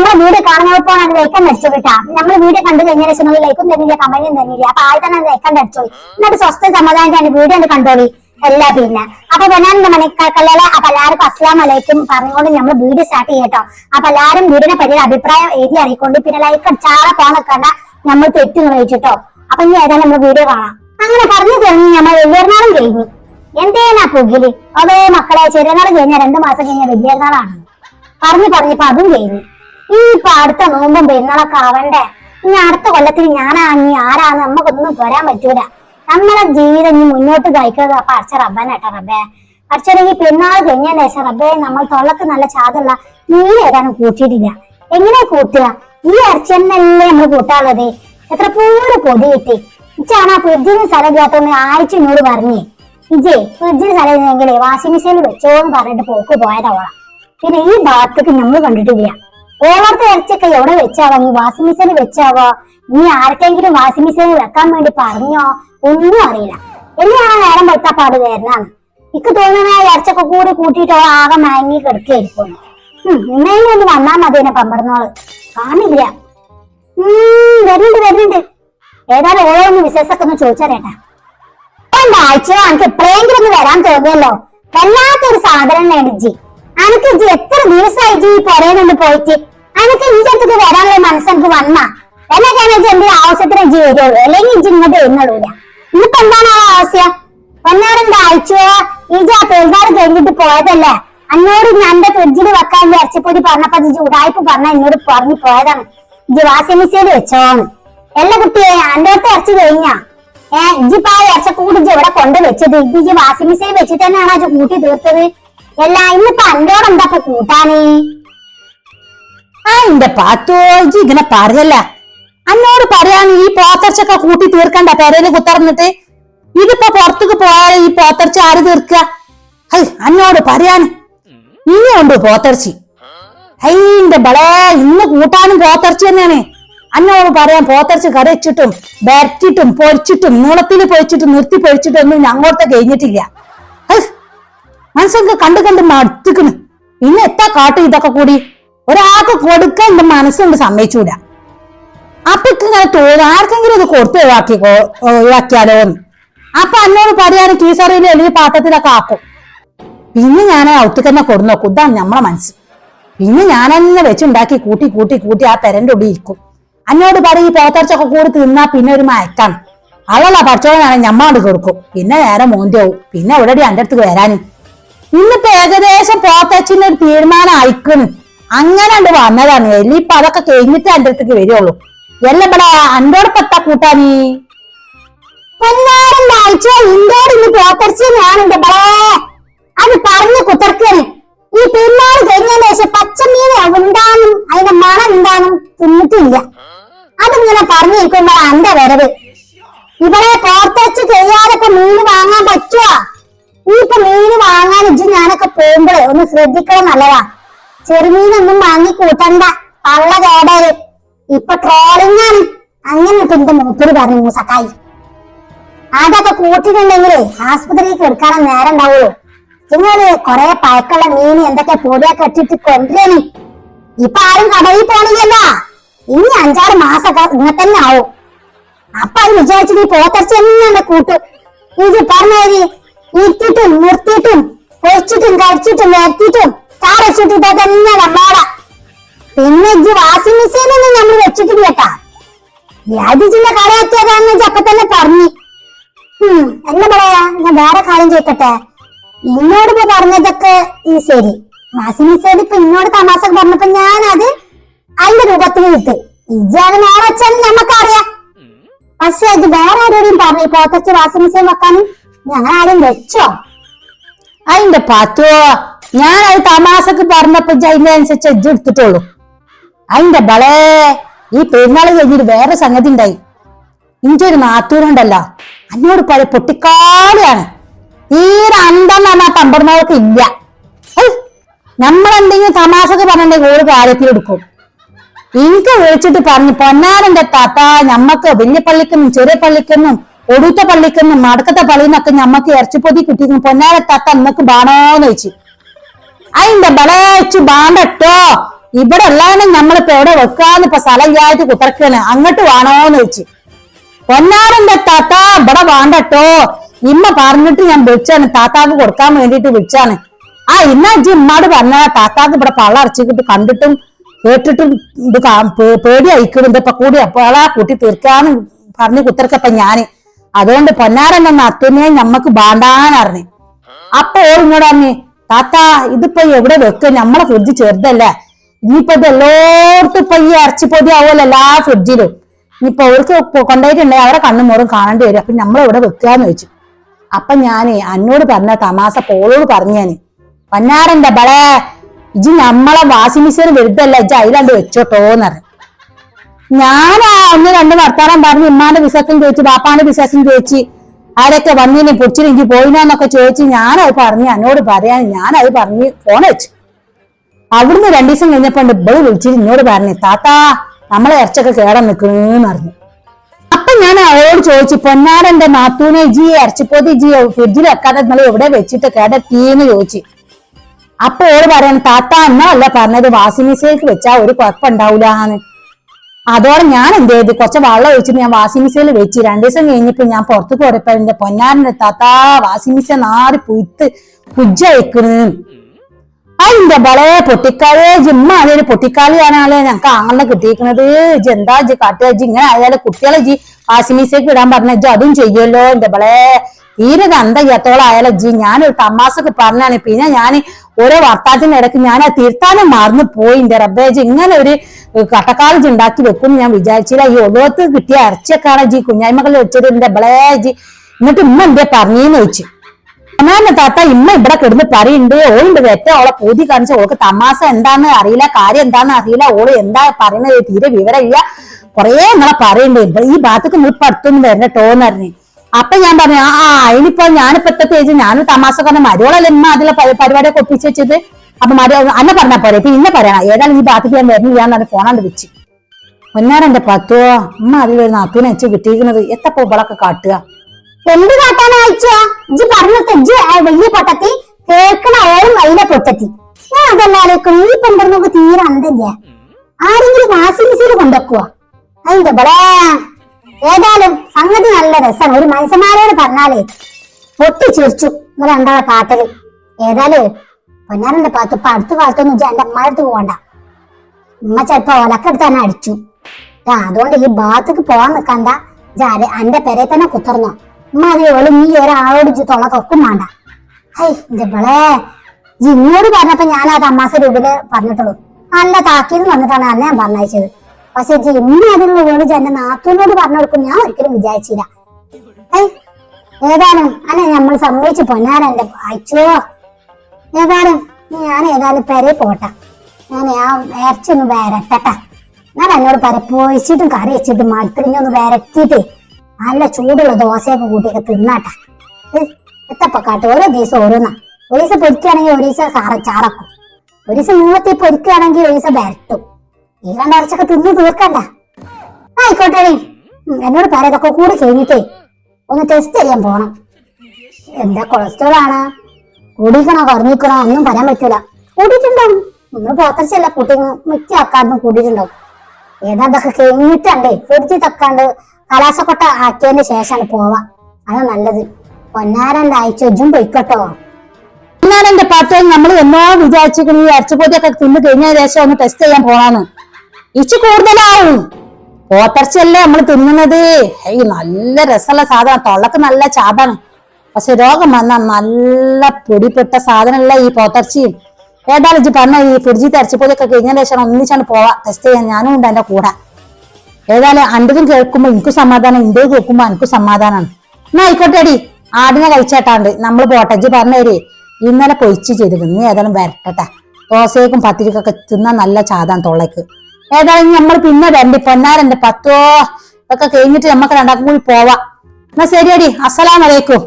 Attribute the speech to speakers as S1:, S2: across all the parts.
S1: നമ്മളെ വീഡിയോ കാണുന്നപ്പോൾ അത് ലൈക്കാൻ അടിച്ചു നമ്മൾ വീഡിയോ കണ്ടു കഴിഞ്ഞാൽ ശേഷം ലൈക്കും തന്നില്ല കമന്റും തന്നില്ല അപ്പൊ ആദ്യം തന്നെ ലൈക്കാൻ അടിച്ചോളി. എന്നിട്ട് സ്വസ്ഥ സമാധാനത്തിന്റെ വീഡിയോ ഒന്ന് കണ്ടോളി. അല്ല പിന്നെ. അപ്പൊ വനാനന്ദ മണിക്കല്ലലെ അപ്പൊ എല്ലാവർക്കും അസ്ലാം വലൈക്കും പറഞ്ഞുകൊണ്ട് നമ്മൾ വീഡിയോ സ്റ്റാർട്ട് ചെയ്യട്ടോ അപ്പൊ എല്ലാവരും വീടിനെ പറ്റിയ അഭിപ്രായം എഴുതി അറിയിക്കൊണ്ട്. പിന്നെ ലൈക്ക് ചാറ പോകാൻ നമ്മൾ തെറ്റ് നിർവഹിച്ചിട്ടോ അപ്പൊ ഇനി ഏതായാലും നമ്മൾ വീഡിയോ കാണാം. അങ്ങനെ പറഞ്ഞു കഴിഞ്ഞ് നമ്മൾ വലിയൊരുനാളും കഴിഞ്ഞു. എന്തേനാ പുകിൽ? അതേ മക്കളെ ചെറിയനാൾ കഴിഞ്ഞ രണ്ടു മാസം കഴിഞ്ഞ വലിയൊരുനാളാണ് പറഞ്ഞു പറഞ്ഞപ്പോ അതും കഴിഞ്ഞു. ഇനിയിപ്പൊ അടുത്ത നോമ്പും പെരുന്നാളൊക്കെ ആവണ്ടേ? ഇനി അടുത്ത കൊല്ലത്തിൽ ഞാനാ ഇനി ആരാന്ന് നമുക്കൊന്നും പോരാൻ പറ്റൂല. നമ്മളെ ജീവിതം ഇനി മുന്നോട്ട് കഴിക്കുന്നത് അപ്പൊ അച്ഛ റബ്ബാനേട്ടാ റബ്ബേ. അച്ഛനെ ഈ പെരുന്നാൾ കഴിഞ്ഞതിന് ശേഷം റബ്ബേ നമ്മൾ തൊള്ളക്ക് നല്ല ചാതുള്ള നീ ഏതാനും കൂട്ടിയിട്ടില്ല. എങ്ങനെ കൂട്ടുക? ഈ അർച്ചനല്ലേ നമ്മൾ കൂട്ടാനുള്ളത്. എത്ര പൂര് പൊതി കിട്ടി. ഇച്ചാണ് ആ ഫ്രിഡ്ജിന് സ്ഥലം ഇല്ലാത്തോണ്ട് ആഴ്ച എന്നോട് പറഞ്ഞേ. ഇജേ ഫ്രിഡ്ജിന് സ്ഥലം ഇല്ലെങ്കിൽ വാഷിംഗ് മെഷീനിൽ വെച്ചോന്ന് പറഞ്ഞിട്ട് പോക്ക് പോയതവളാ പിന്നെ ഈ ഭാഗത്തേക്ക് നമ്മൾ കണ്ടിട്ടില്ല. ഓളത്തെ ഇറച്ചൊക്കെ എവിടെ വെച്ചാവോ? നീ വാഷിംഗ് മെഷീനിൽ വെച്ചാവോ? നീ ആർക്കെങ്കിലും വാഷിംഗ് മെഷീനിൽ വെക്കാൻ വേണ്ടി പറഞ്ഞോ? ഒന്നും അറിയില്ല. എന്നെയാണ് നേരം വെളുത്ത പാട് വരുന്നതാണ് എനിക്ക് തോന്നുന്ന ഇറച്ചൊക്കെ കൂടി കൂട്ടിയിട്ട് ആകെ മയങ്ങി കിടക്കുകയായിരിക്കും ഇന്നെങ്കിലും ഒന്ന് വന്നാ മതി എന്നെ പമ്പറന്നോൾ കാണില്ല. വരുന്നുണ്ട് വരുന്നുണ്ട്. ഏതായാലും ഓരോ ഒന്ന് വിശേഷമൊക്കെ ഒന്ന് ചോദിച്ചാലേട്ടാ ആഴ്ച എനിക്ക് എപ്പോഴെങ്കിലും ഒന്ന് വരാൻ തോന്നിയല്ലോ. വല്ലാത്തൊരു സാധനം നേടിജി അനക്ക് ഇജ്ജ് എത്ര ദിവസമായി ഈ പുറയുന്നുണ്ട് പോയിട്ട്? അനക്ക് ഇഞ്ചെ അടുത്ത് വരാനുള്ള മനസ്സ് എനിക്ക് വന്ന? എന്നൊക്കെ ഇജ്ജ് എന്റെ ആവശ്യത്തിന് ഇജ്ജ് വരുള്ളൂ. അല്ലെങ്കിൽ ഇജ്ജ് ഇങ്ങോട്ട് വരുന്നുള്ളൂല ഇന്നിപ്പോ എന്താണ് ആ ആവശ്യം? ഒന്നാറിന്റെ അയച്ചോ? ഇജ്ജ് ആ പെരുന്നാൾ കഴിഞ്ഞിട്ട് പോയതല്ലേ? അന്നോട് എന്റെ ഫ്രിഡ്ജിൽ വെക്കാൻ ഇറച്ചിപ്പൊടി പറഞ്ഞപ്പോ ഇജ്ജ് ഉടായ്പ പറഞ്ഞ എന്നോട് പറഞ്ഞു പോയതാണ്. ഇജ്ജ് വാഷിംഗ് മെഷീനിൽ വെച്ചോന്ന് എല്ലാ കുട്ടിയെ എന്റെ അടുത്ത് ഇറച്ചി കഴിഞ്ഞാ? ഏഹ് ഇജ്ജിപ്പോ ആ ഇറച്ചക്കൂടി ഇജ്ജ് ഇവിടെ കൊണ്ട് വെച്ചത്? ഇത് ഇജ്ജ് വാഷിംഗ് മെഷീൻ വെച്ചിട്ട് തന്നെയാണ് ഇജ്ജ് കൂട്ടി തീർത്തത്? അല്ല ഇന്നിപ്പോ അന്റോട് എന്താ കൂട്ടാന്?
S2: ആ എന്റെ പാത്തോ ഇജ്ജ് ഇങ്ങനെ പറയല്ല. അന്നോട് പറയാൻ ഈ പോത്തർച്ചൊക്കെ കൂട്ടി തീർക്കണ്ട പെരയിൽ കുത്തറന്നിട്ട് ഇതിപ്പോ പുറത്തേക്ക് പോയാൽ ഈ പോത്തർച്ച ആര് തീർക്ക? ഹൈ അന്നോട് പറയാൻ ഉണ്ട് പോത്തർച്ചി. ഹൈ ബളേ ഇന്ന് കൂട്ടാനും പോത്തർച്ചി തന്നെയാണ്. അന്നോട് പറയാൻ പോത്തർച്ചി കരച്ചിട്ടും വരച്ചിട്ടും പൊരിച്ചിട്ടും നീളത്തിൽ പൊരിച്ചിട്ടും നിർത്തി പൊരിച്ചിട്ടും ഒന്നും ഞങ്ങോട്ട് കഴിഞ്ഞിട്ടില്ല. മനസ്സൊക്കെ കണ്ടു കണ്ട് മടുത്തിക്കണ് പിന്നെ എത്താ കാട്ടും ഇതൊക്കെ കൂടി ഒരാൾക്ക് കൊടുക്കാൻ എന്റെ മനസ്സുകൊണ്ട് സമ്മതിച്ചൂല. അപ്പൊ ഇങ്ങനെ തോന്നുന്നു ആർക്കെങ്കിലും ഇത് കൊടുത്ത് ഒഴിവാക്കി ഒഴിവാക്കിയാലോ എന്ന്. അപ്പൊ എന്നോട് പറയാനും കീസറിയിൽ അല്ലെങ്കിൽ പാത്രത്തിലൊക്കെ ആക്കും. പിന്നെ ഞാൻ ഔത്ത് തന്നെ കൊടു നോക്കും. നമ്മളെ മനസ്സ്. പിന്നെ ഞാൻ തന്നെ വെച്ചുണ്ടാക്കി കൂട്ടി കൂട്ടി കൂട്ടി ആ പെരന്റെ ഉള്ളിൽ ഇരിക്കും. അന്നോട് പറയും ഈ പോത്തറച്ചൊക്കെ കൂടി തിന്നാ പിന്നെ ഒരു മയക്കാണ്. അവളല്ല പഠിച്ചോളാണ് ഞമ്മാണ്ട് കൊടുക്കും. പിന്നെ നേരെ മോന്തിയാവും പിന്നെ ഉടനെ എന്റെ അടുത്ത് വരാനും? ഇന്നിപ്പോ ഏകദേശം പോത്തച്ചിന്റെ ഒരു തീരുമാനം അയക്കണ് അങ്ങനെ ഉണ്ട് വന്നതാണ്. എല്ലിപ്പൊ അതൊക്കെ കഴിഞ്ഞിട്ട് എന്റെ അടുത്തേക്ക് വരുള്ളൂ. എല്ലാം ഇവിടെ അന്റോടൊപ്പത്താ കൂട്ടാനീ?
S1: എല്ലാരും ആഴ്ച ഇന്തോട് ഇന്ന് ഞാനുണ്ട് ബളേ അത് പറഞ്ഞു കുത്തർക്കാണ്. ഈ പെരുന്നാൾ കഴിഞ്ഞതിന് ശേഷം പച്ചമീൻ ഉണ്ടാനും അതിന്റെ മണം ഉണ്ടാനും തിന്നിട്ടില്ല. അതിങ്ങനെ പറഞ്ഞിരിക്കുമ്പോഴാണ് എന്റെ വരവ്. ഇവിടെ പോത്തച്ച് ഇപ്പൊ മീൻ വാങ്ങാൻ പറ്റുമോ ഈ ഇപ്പൊ മീൻ വാങ്ങാൻ ഇജ്ജ് ഞാനൊക്കെ പോകുമ്പോഴേ ഒന്ന് ശ്രദ്ധിക്കണം നല്ലതാ. ചെറുമീനൊന്നും വാങ്ങി കൂട്ടണ്ട. പള്ള കേടര് ഇപ്പൊ ട്രോളിംഗ് ആണ്. അങ്ങനെ എന്റെ മൂപ്പര് പറഞ്ഞു മൂസക്കായി. അതൊക്കെ കൂട്ടിട്ടുണ്ടെങ്കിലേ ആസ്പത്രിയിൽ എടുക്കാനും നേരം ഉണ്ടാവുള്ളൂ. നിങ്ങൾ കൊറേ പഴക്കമുള്ള മീൻ എന്തൊക്കെ പൊടിയൊക്കെ ഇട്ടിട്ട് കൊണ്ടുവരണേ ഇപ്പൊ ആരും കടയിൽ പോണില്ലല്ല. ഇനി അഞ്ചാറ് മാസമൊക്കെ ഇങ്ങനെ തന്നെ ആവും. അപ്പൊ അത് വിചാരിച്ചു നീ പോത്തർച്ച കൂട്ടു. ഇത് പറഞ്ഞേരി ഇട്ടിട്ടും നിർത്തിയിട്ടും പൊരിച്ചിട്ടും കഴിച്ചിട്ടും നിർത്തിയിട്ടും ചാറച്ചിട്ടും തന്നെ പിന്നെ ഇജ്ജ് വാഷിംഗ് മെഷീനൊന്നും നമ്മൾ വെച്ചിട്ടില്ല കേട്ടാ. വ്യാധിച്ചിന്റെ വെച്ച് അപ്പൊ തന്നെ പറഞ്ഞു. ഉം, എന്താ പറയാ? ഞാൻ വേറെ കാര്യം ചോദിക്കട്ടെ? നിന്നോട് ഇപ്പൊ പറഞ്ഞതൊക്കെ ഈ ശരി. വാഷിംഗ് മെഷീൻ ഇപ്പൊ ഇന്നോട് തമാശ പറഞ്ഞപ്പോ ഞാൻ അത് അതിന്റെ രൂപത്തിൽ വിട്ട് നേരെ വെച്ചാൽ നമുക്കറിയാം പക്ഷെ ഇത് വേറെ ആരോടും പറഞ്ഞു പോത്തച്ച് വാഷിംഗ് മെഷീൻ വെക്കാനും ഞങ്ങൾ ആരും വെച്ചോ
S2: അതിന്റെ പാത്തോ. ഞാൻ അത് തമാസക്ക് പറഞ്ഞപ്പോ അതിനനുസരിച്ച് ഇജ്ജ് എടുത്തിട്ടുള്ളൂ അതിന്റെ ബളേ. ഈ പെരുന്നാൾ കഴിഞ്ഞിട്ട് വേറെ സംഗതി ഉണ്ടായി ഇന്റെ ഒരു നാത്തൂരുണ്ടല്ലോ അന്നോട് പഴയ പൊട്ടിക്കാളിയാണ്. തീരെ അന്തം പറഞ്ഞാൽ പമ്പർന്നവർക്ക് ഇല്ല. എന്തെങ്കിലും നമ്മളെന്തെങ്കിലും തമാശക്ക് പറഞ്ഞിട്ടുണ്ടെങ്കിൽ കാര്യത്തിൽ എടുക്കും. എനിക്ക് വിളിച്ചിട്ട് പറഞ്ഞു പൊന്നാരന്റെ താത്ത ഞമ്മക്ക് വലിയ പള്ളിക്കൊന്നും ചെറിയ പള്ളിക്കൊന്നും ഒടുത്ത പള്ളിക്കൊന്നും മടക്കത്തെ പള്ളിന്നൊക്കെ ഞമ്മക്ക് ഇറച്ചിപ്പൊതി കിട്ടിയിരുന്നു. പൊന്നാലെ തത്ത അന്നക്ക് ബാണോന്ന് വെച്ച് അതിന്റെ ബളേച്ച് ബാണ്ടട്ടോ. ഇവിടെ ഉള്ളതാണ് നമ്മളിപ്പോ എവിടെ വെക്കാന്ന് ഇപ്പൊ സ്ഥലം ചായത്ത് കുത്തറക്കാണ് അങ്ങോട്ട് വേണോന്ന് വെച്ച് പൊന്നാരന്റെ താത്ത ഇവിടെ വേണ്ടട്ടോ. ഇമ്മ പറഞ്ഞിട്ട് ഞാൻ വിളിച്ചാണ്. താത്താക്ക് കൊടുക്കാൻ വേണ്ടിട്ട് വിളിച്ചാണ്. ആ ഇന്ന ഇജ്ജി ഇമ്മാട് പറഞ്ഞ താത്താക്ക് ഇവിടെ പള്ള അടച്ചിട്ട് കണ്ടിട്ടും കേട്ടിട്ടും ഇത് പേടി അയക്കണം ഇപ്പൊ കൂടി ആ കൂട്ടി തീർക്കാന്ന് പറഞ്ഞു കുത്തർക്കപ്പ ഞാൻ. അതുകൊണ്ട് പൊന്നാരൻ പൊന്നാരന്റെ അത്തനെ ഞമ്മക്ക് ബാണ്ടാനറിഞ്ഞു അപ്പൊ ഓൾ ഇങ്ങോട്ട് പറഞ്ഞു താത്ത ഇതിപ്പോ എവിടെ വെക്ക? നമ്മളെ ഫ്രിഡ്ജ് ചെറുതല്ലേ. ഇനിയിപ്പോ ഇത് എല്ലായിടത്തും ഇപ്പൊ ഈ ഇറച്ചിപ്പൊതി ആവുമല്ലോ എല്ലാ ഫ്രിഡ്ജിലും ഇനിയിപ്പൊ അവർക്ക് കൊണ്ടുപോയിട്ടുണ്ടെങ്കിൽ അവരെ കണ്ണും മോറും കാണേണ്ടി വരും. അപ്പൊ നമ്മൾ ഇവിടെ വെക്കാന്ന് വെച്ചു അപ്പൊ ഞാനേ അന്നോട് പറഞ്ഞ തമാസ പോളോട് പറഞ്ഞു പൊന്നാരന്റെ ബളെ ഇജ് നമ്മളെ വാഷിംഗ് മെഷീൻ വരുതല്ല ഇജ് അതിലാണ്ട് വെച്ചോട്ടോന്നറിയും ഞാൻ ആ ഒന്ന് രണ്ട് വർത്താനം പറഞ്ഞ് ഉമ്മാന്റെ വിശ്വാസം ചോദിച്ചു ബാപ്പാന്റെ വിശ്വാസം ചോദിച്ചു ആരൊക്കെ വന്നിനെ പൊച്ചിലെങ്കിൽ പോയിനോന്നൊക്കെ ചോദിച്ചു ഞാനത് പറഞ്ഞു എന്നോട് പറയാൻ ഞാനത് പറഞ്ഞ് ഫോൺ വെച്ചു. അവിടുന്ന് രണ്ടു ദിവസം കഴിഞ്ഞപ്പോ ഇബൾ വിളിച്ചിട്ട് എന്നോട് പറഞ്ഞു താത്താ നമ്മളെ ഇറച്ചൊക്കെ കേടാൻ നിക്കണെന്ന് പറഞ്ഞു. അപ്പൊ ഞാൻ അവളോട് ചോദിച്ചു പൊന്നാരന്റെ മാത്തൂനെ ജി ഇറച്ചിപ്പോതി ജി ഫ്രിഡ്ജിൽ വെക്കാതെ നിങ്ങൾ എവിടെ വെച്ചിട്ട് കേടത്തീന്ന്? ചോദിച്ചു. അപ്പൊ ഓൾ പറയാൻ താത്ത എന്നല്ല പറഞ്ഞത് വാഷിംഗ് മെഷീനിലേക്ക് വെച്ചാ ഒരു കുഴപ്പമുണ്ടാവൂലെന്ന് അതോടെ ഞാൻ എന്ത് ചെയ്ത്? കുറച്ച് വെള്ളം ഒഴിച്ചിട്ട് ഞാൻ വാഷിംഗ് മെഷീനിൽ വെച്ച് രണ്ടു ദിവസം കഴിഞ്ഞപ്പോ ഞാൻ പുറത്ത് പോയപ്പോ എന്റെ പൊന്നാരന്റെ താത്താ വാഷിംഗ് മെഷീൻ നാറി പുഴുത്ത് പുജ്ജ വെക്കണ് അതിന്റെ വളരെ പൊട്ടിക്കാളി ജിമ്മ അതൊരു പൊട്ടിക്കാളിയാണല്ലേ ഞങ്ങൾക്ക് അങ്ങനെ കിട്ടിയിരിക്കുന്നത് ജി എന്താ ജി കാട്ടുക? ജി ഇങ്ങനെ ആയാലും കുട്ടികളെ ജി മെഷീനിലേക്ക് ഇടാൻ പറഞ്ഞ അതും ചെയ്യുമല്ലോ എന്റെ ബളെ തീരെ അന്ത ജി ജി ഞാനൊരു തമാസക്ക് പറഞ്ഞാണ്. പിന്നെ ഞാൻ ഓരോ വർത്താത്തിന്റെ ഇടയ്ക്ക് ഞാൻ ആ തീർത്ഥാനം മറന്നു പോയി. എന്റെ റബ്ബേജ് ഇങ്ങനെ ഒരു കട്ടക്കാലജ് ഉണ്ടാക്കി വെക്കും ഞാൻ വിചാരിച്ചില്ല. ഈ ഒലോത്ത് കിട്ടിയ ഇറച്ചിയൊക്കെയാണ് ജി കുഞ്ഞായ്മകളിൽ വെച്ചത്. എന്റെ ബളേ ജി എന്നിട്ട് ഇമ്മ എന്തേ പറഞ്ഞേന്ന് ചോദിച്ചു. അമ്മാന്റെ താത്ത ഇമ്മ ഇവിടെ കിടന്ന് പറയുണ്ട്. ഓളുണ്ട് വെറ്റ ഓളെ പൂതി കാണിച്ച ഓൾക്ക് തമാശ എന്താന്ന് അറിയില്ല കാര്യം എന്താന്ന് അറിയില്ല. ഓൾ എന്താ പറയുന്നത്? തീരെ വിവരമില്ല. കൊറേ നിങ്ങളെ പറയണ്ടേ? ഈ ഭാഗത്തേക്ക് മുപ്പ അടുത്തൊന്നും വരണ പറഞ്ഞു. അപ്പൊ ഞാൻ പറഞ്ഞു ആ ഇനിയിപ്പോ ഞാനിപ്പോ എത്തത്തെ ഏജ് ഞാനും തമാശ പറഞ്ഞ മരുവളല്ല ഇമ്മ അതിലെ പരിപാടിയൊക്കെ ഒപ്പിച്ച് വെച്ചത്? അപ്പൊ മരു അന്നെ പറഞ്ഞാ പോരെ ഇന്നെ പറയണം. ഏതായാലും ഈ ഭാഗത്തേക്ക് ഞാൻ വരുന്നില്ല എന്നാണ് ഫോണാണ്ട് വെച്ച്. പൊന്നാരന്റെ പത്തോ ഉമ്മ അതിലൊരു നാത്തൂനെ അയച്ചു കിട്ടിയിരിക്കുന്നത്. എത്തപ്പോ ഇവളൊക്കെ കാട്ടുക?
S1: എന്ത് കാട്ടാനാ അയച്ചാ ഇജ്ജ് പറഞ്ഞിട്ട് ഇജ്ജ് വലിയ പൊട്ടത്തി കേൾക്കണ ഓളും വലിയ പൊട്ടത്തി. ഞാൻ അതല്ലാലേക്കും ഈ പെണ്ണിനൊക്കെ തീരെ അന്തല്ല ആരെങ്കിലും വാസിംഗ് മെഷീൻ കൊണ്ടുവെക്കുക ഏതായാലും സംഗതി നല്ല രസമാണ്. ഒരു മനുഷ്യന്മാരോട് പറഞ്ഞാലേ പൊട്ടി ചിരിച്ചു. ഇങ്ങനെ രണ്ടാളെ കാട്ടൽ. ഏതായാലും പൊന്നാരന്റെ പാത്ത് ഇപ്പൊ അടുത്ത വെച്ചാൽ എന്റെ അമ്മഅടുത്ത് പോകണ്ട ഉമ്മ ചെലപ്പോ ഒലക്കെടുത്ത് തന്നെ അടിച്ചു. അതുകൊണ്ട് ഈ ഭാഗത്തേക്ക് പോവാൻ നിക്കണ്ട ഇജ്ജ് എന്റെ പെരെ തന്നെ കുത്തർന്നോ. ഉമ്മ അത് ഓൾ നീ ഒരാളോട് തൊള്ള തൊക്കും വേണ്ട ഹൈ എന്റെ ബളേ ഇജ്ജ് ഇന്നോട് പറഞ്ഞപ്പോ ഞാൻ ആ അമ്മാസ രൂപയിൽ പറഞ്ഞിട്ടുള്ളൂ. നല്ല താക്കീന്ന് വന്നിട്ടാണ് അന്ന് ഞാൻ പറഞ്ഞയച്ചത്. പക്ഷെ ജിമ്മി വേർഡ് ഇജ്ജ് എന്റെ നാത്തൂനോട് പറഞ്ഞു കൊടുക്കും. ഞാൻ ഒരിക്കലും വിചാരിച്ചില്ല. ഏ ഏതാണ് അല്ലെ നമ്മൾ സമ്മതിച്ചു. പൊന്നാര എന്റെ അയച്ചോ ഏതാനും ഞാൻ ഏതായാലും പെരെ പോട്ടെ. ഞാൻ ആ വേർച്ചൊന്ന് വരട്ടെ ഞാൻ എന്നോട് പരപ്പൊഴിച്ചിട്ടും കറി വെച്ചിട്ടും മടുത്തിരിഞ്ഞൊന്ന് വരട്ടിയിട്ട് നല്ല ചൂടുള്ള ദോശയൊക്കെ കൂട്ടിയൊക്കെ തിന്നാട്ടെ. ഏ, എത്തപ്പ കാട്ട് ഓരോ ദിവസം ഓരോന്നാ. ഒരു ദിവസം പൊരിക്കുകയാണെങ്കിൽ ഒരു ദിവസം ചാറ ചാറക്കും. ഒരു ദിവസം നീളത്തിൽ പൊരിക്കുകയാണെങ്കിൽ ഒരു ദിവസം വരട്ടും. ഈ കണ്ട തിന്ന് തീർക്കണ്ട. ആയിക്കോട്ടെ എന്നോട് പറ ഇതൊക്കെ കൂടി കഴിഞ്ഞിട്ടേ ഒന്ന് ടെസ്റ്റ് ചെയ്യാൻ പോണം. എന്താ കൊളസ്ട്രോൾ ആണ്? കൂടിക്കണോ കുറഞ്ഞിക്കണോ ഒന്നും പറയാൻ പറ്റൂല. കൂടിയിട്ടുണ്ടാവും നിങ്ങൾ പോത്തച്ചല്ല കൂട്ടി മിക്ക ആൾക്കാർക്കും കൂടിയിട്ടുണ്ടാവും. ഏതാ ഇതൊക്കെ കഴിഞ്ഞിട്ടുണ്ടേ ഫ്രിഡ്ജിൽ തക്കാണ്ട് കലാശക്കൊട്ട ആക്കിയതിന് ശേഷമാണ് പോവാ അതാ നല്ലത്. പൊന്നാരന്റെ അയച്ചു പൊയ്ക്കട്ടോ.
S2: പൊന്നാരന്റെ എന്റെ നമ്മൾ എന്നോ വിചാരിച്ചു ഈ ഇറച്ചിപ്പൊതിയൊക്കെ തിന്നു കഴിഞ്ഞ ശേഷം ഒന്ന് ടെസ്റ്റ് ചെയ്യാൻ പോണാന്ന് ഇച്ചു കൂടുതലാവും. പോത്തർച്ചയല്ലേ നമ്മൾ തിന്നുന്നത്? ഏയ് നല്ല രസമുള്ള സാധനം. തൊള്ളക്ക് നല്ല ചാപാണ്. പക്ഷെ രോഗം വന്നാൽ നല്ല പൊടിപ്പെട്ട സാധനമല്ല ഈ പോത്തർച്ചയും. ഏതായാലും ഇജ്ജ് പറഞ്ഞ ഈ ഫ്രിഡ്ജിൽ ഇറച്ചിപ്പൊതിയൊക്കെ കഴിഞ്ഞ ശേഷം ഒന്നിച്ചാണ് പോവാ. ടെസ്റ്റ് ചെയ്യാൻ ഞാനും ഉണ്ട് എന്റെ കൂടെ. ഏതായാലും അന്റെതും കേൾക്കുമ്പോ എനിക്കും സമാധാനം ഇന്ത്യ കേൾക്കുമ്പോ എനിക്കും സമാധാനമാണ് എന്നാ ആയിക്കോട്ടെ അടി ആടിനെ കഴിച്ചേട്ടാണ്ട്. നമ്മൾ പോട്ടെ. ഇജ്ജ് പറഞ്ഞേരി ഇന്നലെ പൊയിച്ച് ചെയ്തിട്ട് നീ ഏതായാലും വരട്ടെ ദോശയ്ക്കും പത്തിരിക്കൊക്കെ തിന്നാൻ നല്ല ചാതാൻ തൊള്ളക്ക് ഏതായാലും നമ്മൾ പിന്നെ വരണ്ട. പൊന്നാരന്റെ പത്തോ ഇതൊക്കെ കഴിഞ്ഞിട്ട് നമുക്ക് രണ്ടാക്കും കൂടി പോവാം. എന്നാ ശരിയടി. അസ്സലാം. വലൈക്കും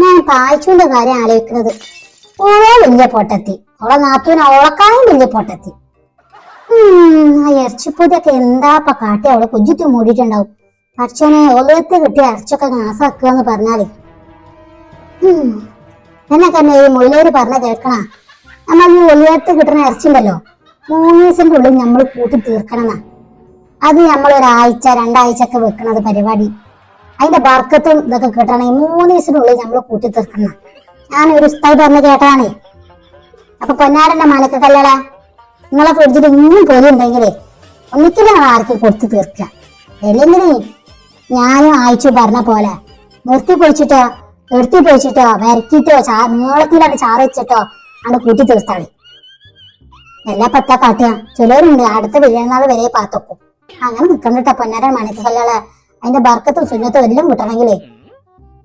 S1: ഞാൻ പായച്ചുവിന്റെ കാര്യം ആലോചിക്കുന്നത് ഓളോ വലിയ പൊട്ടത്തി. ഓളെ നാത്തൂന് ഓളക്കാളും വലിയ പൊട്ടത്തി. ആ ഇറച്ചിപ്പൊതിയൊക്കെ എന്താപ്പ കാട്ടി അവളെ കുജിറ്റ് മൂടിയിട്ടുണ്ടാവും. പക്ഷേ ഓലത്തെ കിട്ടിയ ഇറച്ചൊക്കെ നാസാക്കുക എന്ന് പറഞ്ഞാലേ എന്നൊക്കെ ഈ മൊയിലേര് പറഞ്ഞ കേൾക്കണ. നമ്മൾ ഈ ഒലിയത്ത് കിട്ടുന്ന ഇറച്ചിണ്ടല്ലോ മൂന്ന് ദിവസത്തിന്റെ ഉള്ളിൽ നമ്മൾ കൂട്ടി തീർക്കണമെന്നാ. അത് നമ്മൾ ഒരാഴ്ച രണ്ടാഴ്ച ഒക്കെ വെക്കണത് പരിപാടി. അതിന്റെ ബർക്കത്തും ഇതൊക്കെ കിട്ടണമെങ്കിൽ മൂന്ന് ദിവസത്തിനുള്ളിൽ നമ്മൾ കൂട്ടി തീർക്കണം ഞാൻ ഒരു ഉസ്തായി പറഞ്ഞ് കേട്ടാണ് അപ്പൊ പൊന്നാരന്റെ മനക്ക കല്ലട നിങ്ങളെ ഫ്രിഡ്ജിൽ ഇന്നും പൊരി ഉണ്ടെങ്കിലേ ഒന്നിക്കലും ആർക്കും കൊടുത്തു തീർക്കുക. അല്ലെങ്കിൽ ഞാനും ആയിച്ചു പറഞ്ഞ പോലെ നിർത്തി പൊളിച്ചിട്ടോ എടുത്തി പൊളിച്ചിട്ടോ വരക്കിട്ടോ ചാ നീളത്തിലാണ് ചാറ് വെച്ചിട്ടോ ആണ് കൂട്ടി തീർത്താളി എല്ലാ പത്താ കാട്ടുക ചിലരുണ്ട് അടുത്ത പെരുന്നാൾ വരെ പാത്തൊക്കും അങ്ങനെ നിൽക്കണ്ടിട്ട പൊന്നാരൻ മണിക്ക് കല്ലള അതിന്റെ ബർക്കത്തും സുന്നത്തും എല്ലാം കിട്ടണമെങ്കിലേ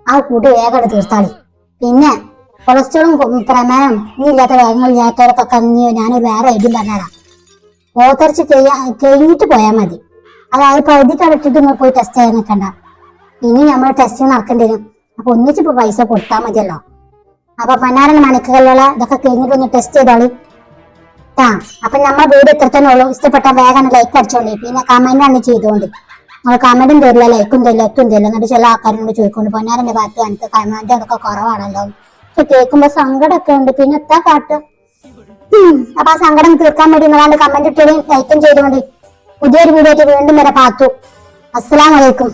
S1: ആ കൂട്ടി വേഗം തീർത്താളി പിന്നെ കൊളസ്ട്രോളും പ്രമേഹം നീ ഇല്ലാത്ത രോഗങ്ങളില്ലാത്തവർക്കൊക്കെ കഞ്ഞിയോ ഞാൻ വേറെ ഐഡിയും പറഞ്ഞതാ ഓത്തറിച്ച് കഴിഞ്ഞിട്ട് പോയാൽ മതി. അതായത് പകുതി കടത്തിട്ട് നിങ്ങൾ പോയി ടെസ്റ്റ് ചെയ്യാൻ നിൽക്കണ്ട. ഇനി നമ്മൾ ടെസ്റ്റ് നടക്കേണ്ടി വരും. അപ്പൊ ഒന്നിച്ചിപ്പോ പൈസ കൊടുത്താൽ മതിയല്ലോ. അപ്പൊ പതിനാറ് മണിക്കുകളുള്ള ഇതൊക്കെ കഴിഞ്ഞിട്ട് ഒന്ന് ടെസ്റ്റ് ചെയ്തോളി. ആ അപ്പൊ നമ്മൾ വീട് ഇത്രത്തന്നുള്ളൂ തന്നെ ഇഷ്ടപ്പെട്ട വേഗം ലൈക്ക് അടിച്ചോളി. പിന്നെ കമന്റ് ആണ് ചെയ്തോണ്ട്. നമ്മൾ കമന്റും തരില്ല ലൈക്കും തരില്ല ഒട്ടും തരില്ല. എന്നിട്ട് ചില ആൾക്കാരോട് ചോദിക്കുന്നു പൊന്നാരന്റെ ഭാഗത്ത് എനിക്ക് കമന്റ് അതൊക്കെ കുറവാണല്ലോ. പക്ഷെ കേൾക്കുമ്പോ സങ്കടമൊക്കെ ഉണ്ട്. പിന്നെ എത്താ പാട്ട്. അപ്പൊ ആ സങ്കടം തീർക്കാൻ വേണ്ടി നിങ്ങളാണ്ട് കമന്റ് ഇട്ടുകയും ലൈക്കും ചെയ്തുകൊണ്ട് പുതിയൊരു വീഡിയോ വീണ്ടും വരെ പാത്തു. അസ്സലാമലൈക്കും